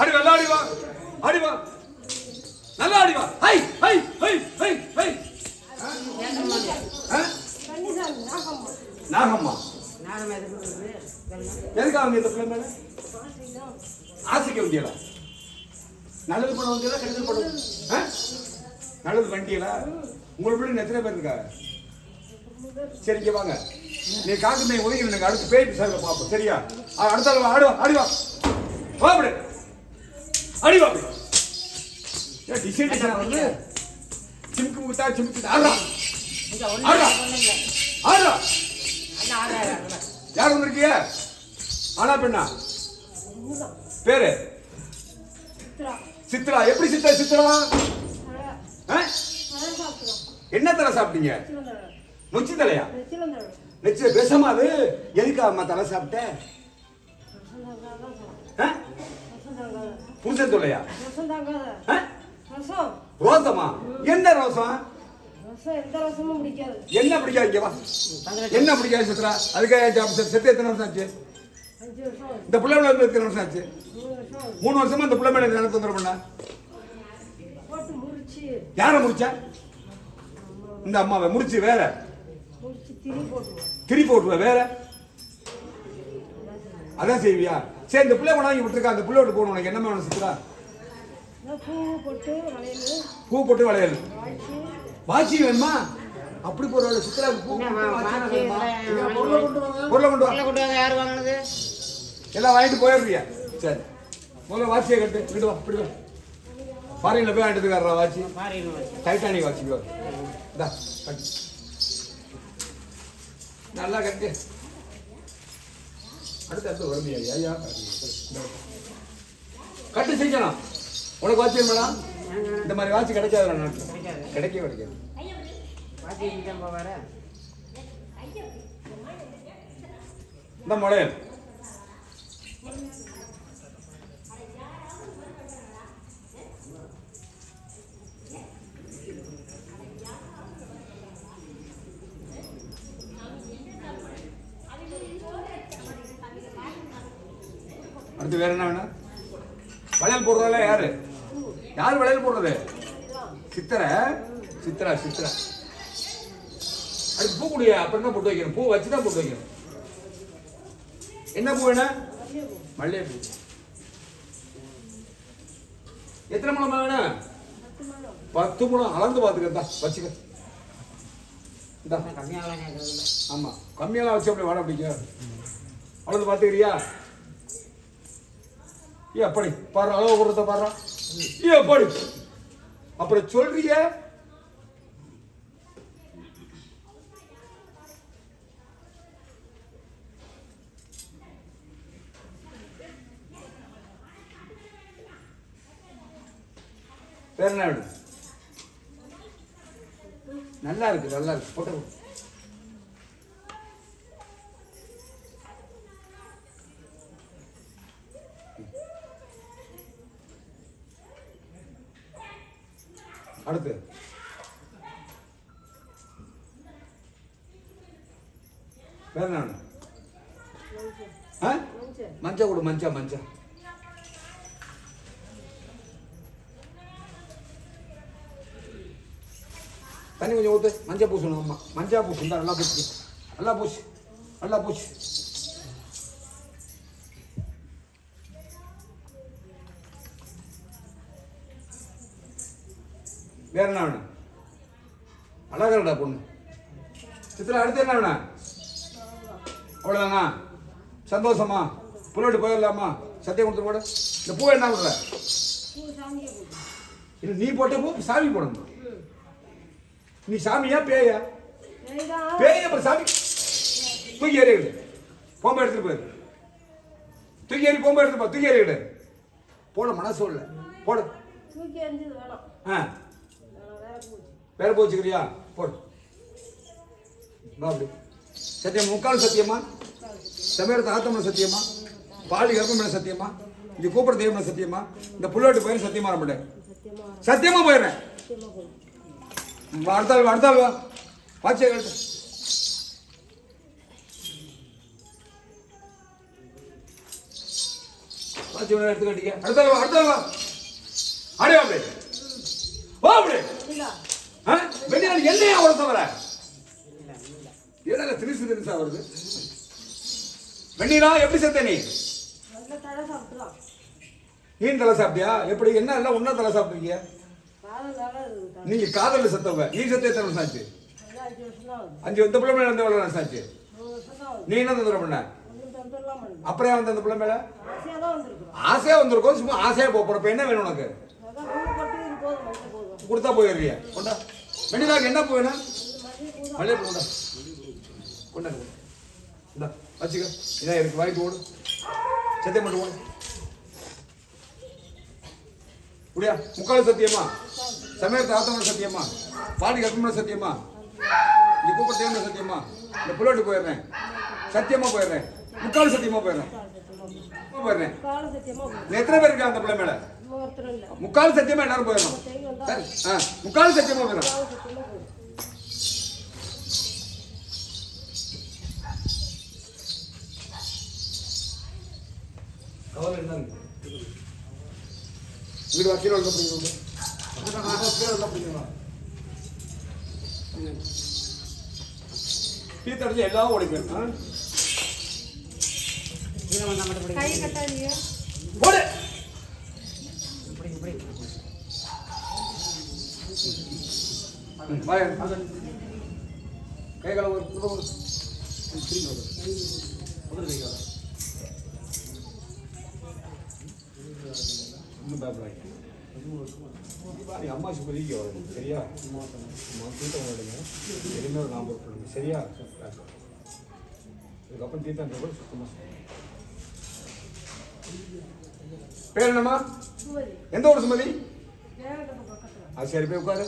அடி நல்லா அடி வா நல்லா அடி வா ஹை ஹை ஹை ஹை ஹை. ஆ? நாகம்மா. எதுக்காக இந்த பிள்ளை மேல? ஆசைக்க வேண்டியதா நல்லது பண்ண வேண்டியதா கெடுதல் பண்ண ஆ? நல்லது வண்டியலா உங்களை பிள்ளை எத்தனை பேர் இருக்காங்க? சரிங்க வாங்க. நீ காக்கு மே உதவி எனக்கு அடுத்து பேய் சார் பார்ப்போம். சரியா? அடுத்த ஆள் வா, ஆடு வா ஆடி வா வா அப்படி அடி அப்படி ஏன் டிசைன் வந்து? சிமுக்கு முட்டா சிமுக்கு அதான் ஆறாயிரம் ஆகுது. யார் வந்திருக்கீங்க ஆனா பெண்ணா. பேரு? சித்ரா. எப்படி சித்ரா? சித்ரா? என்ன தலை சாப்பிட்டீங்க? நொச்சி தலையா? நெச்சி விஷமா அது? எதுக்கா அம்மா தலை சாப்பிட்ட? புருஷன் தொல்லையா? ரோசமா என்ன ரோசம்? என்ன பிடிக்காது இங்க வா. என்ன பிடிக்காது சித்ரா? அதுக்காக செத்து எத்தனை வருஷம் ஆச்சு. இந்த பிள்ளை வந்து எத்தனை வருஷம் ஆச்சு? மூணு வருஷம் இந்த பிள்ளை மேல என்ன தொந்தரவு பண்ண? யாரை முடிச்சா இந்த அம்மாவை. முடிச்சு வேற. திரி போட்டுருவ வேற. அதான் செய்வியா? சரி இந்த பிள்ளை கொண்டாந்து விட்டுருக்கா அந்த பிள்ளை விட்டு போகணும் உனக்கு என்ன வேணும் சித்ரா? பூ போட்டு வளையல். வாட்சி. வேணுமா? அப்படி போடுவாள் சித்ரா பூ பொருளை கொண்டு வாங்க. பொருளை கொண்டு வா. கொண்டு வாங்க, யார் வாங்கினது? எல்லாம் வாங்கிட்டு போயிடுறியா? சரி. முதல்ல வாட்சியை கட்டு. விடு வா இப்படி வா. ஃபாரின்ல போய் வாங்கிட்டு இருக்காரா வாட்சி. டைட்டானிக் வாட்சிக்கு வா. நல்லா கட்டு. அடுத்து அடுத்து வரும்பியா ஐயா கட்டு செஞ்சலாம் உனக்கு வாட்சி மேடம் இந்த மாதிரி வாட்சி கிடைக்காது நாட்டில். கிடைக்கவே கிடைக்காது. இந்த முளையல் அடுத்து வேற என்ன வேணும்? வளையல் போடுறதுல யாரு? யார் வளையல் போடுறது? சித்திரை? சித்ரா சித்ரா அது பூ குடியா அப்புறம் தான் போட்டு வைக்கணும்? பூ வச்சு தான் போட்டு வைக்கணும். என்ன பூ வேணும்? மல்லிகைப்பூ. எத்தனை முழம் வேணும்? பத்து முழம். அளந்து பார்த்துக்கா வச்சுக்க. இந்தா. கம்மியாக வாங்கினது இல்லை. ஆமா. கம்மியெல்லாம் வச்சு அப்படி வாட பிடிக்கும். அளந்து பார்த்துக்கிறியா? எப்படி பாரு அளவு கொடுத்த பாரு ஏ அப்படி. அப்புறம் சொல்றிய. வேற என்ன நல்லா இருக்கு நல்லா இருக்கு. போட்டோ. அடுத்து. வேற என்ன வேணும்? ஆ? மஞ்சள் மஞ்சள் கொடு மஞ்சா மஞ்சா. தண்ணி கொஞ்சம் ஊற்று மஞ்சள் பூசணும் அம்மா. மஞ்சள் பூசணும் இந்தா நல்லா பூச்சு நல்லா பூச்சு நல்லா பூச்சு வேற என்ன வேணும்? அழகா இருக்கடா பொண்ணு. சித்திரா அடுத்து என்ன வேணும்? அவ்வளோதானா சந்தோஷமா? புள்ளோட்டு போயிடலாமா? சத்தியம் கொடுத்து போடு. இந்த பூ என்ன போட்டு இல்லை நீ போட்ட பூ சாமி போடணும். நீ சாமியா பேயா? பேய் அப்புறம் சாமி. தூக்கி எறியுது போம்ப எடுத்துட்டு போயிரு. தூக்கி எறி போம்ப எடுத்து போ. தூக்கி எறியுது போட மனசு இல்லை போடு. ஆ. பூ வச்சு. வேற போடு அப்படி சத்தியம் முக்கால் சத்தியமா? சமயத்தை ஆத்தமன சத்தியமா? பாலி கர்ப்பமன சத்தியமா? இந்த கூப்பிட தெய்வம் சத்தியமா? இந்த புள்ளாட்டு பயிர் சத்தியமா வர மாட்டேன். சத்தியமா போயிடுறேன். அடுத்தாள் அடுத்தாள் வா, அடுத்த வா, வாட்சியை கழட்டு வச்சு எடுத்து கட்டிக்க வா அடுத்தாள் வா. அடையா அப்படியே வா அப்படியே இல்ல ஆ? வெண்ணிலா என்னையா அவ்வளவு தவிர. ஏடா திருசு திருசா வருது. வெண்ணிலா எப்படி செத்த நீ? நீ தலை சாப்பிட்டியா? எப்படி? என்ன எல்லாம் ஒன்னா தலை காலம் நீங்க காதல்ல செத்தவங்க. நீ செத்த எத்தனை எல்லாம் அஞ்சு வந்த பிள்ளை மேல வருஷம் தான் ஆகுது. நீ என்ன தந்துட பண்ண? அப்புறம் வந்த அந்த பிள்ளை மேல? ஆசையா வந்திருக்கோம் சும்மா ஆசையா போறப்ப என்ன வேணும் உனக்கு? கொடுத்தா போயிடுறியா? கொண்டா. வெண்ணிலாக்கு என்ன பூ வேணும்? மஞ்சள் போதும் மல்லிகை கொண்டா இந்தா வச்சுக்க. இதான் இருக்கு வாய்ப்பு ஓடு சத்தியம் மட்டும் ஓடு முடியா முக்கால் சத்தியமா? சமயத்தை ஆத்தமன சத்தியமா? பாடி கற்பனை சத்தியமா? இங்க கூப்பிட்டு சத்தியமா? இந்த புல்லட்டு போயிடுறேன். சத்தியமா போயிடுறேன். முக்கால் சத்தியமா போயிடுறேன். போயிடுறேன். எத்தனை பேர் இருக்கா அந்த பிள்ளை மேல? முக்கால் சத்தியமா எல்லாரும் போயிடணும். முக்கால் சத்தியமா என்ன வீடு வா கீழே உள்ள பிடிங்க கீழே உள்ள பிடிங்க டீ தடிச்சு எல்லாம் ஓடி போயிடும் கை கட்டாதீங்க ஓடு இப்படி இப்படி வாயா. கை கால ஒரு ஒரு ஒரு. திரும்பி வா. முதல்ல கை கால. ஒண்ணும் பயப்படாதீங்க. கண்டிப்பா நீ அம்மா சுப்பதிக்கு வரணும் சரியா தீர்த்தம் விடுங்க எதுவுமே ஒரு ஞாபகம் சரியா இதுக்கப்புறம் தீர்த்தம் கூட சுத்தமா பேர் என்னம்மா? எந்த ஊர் சுமதி? அது சரி போய் உட்காரு.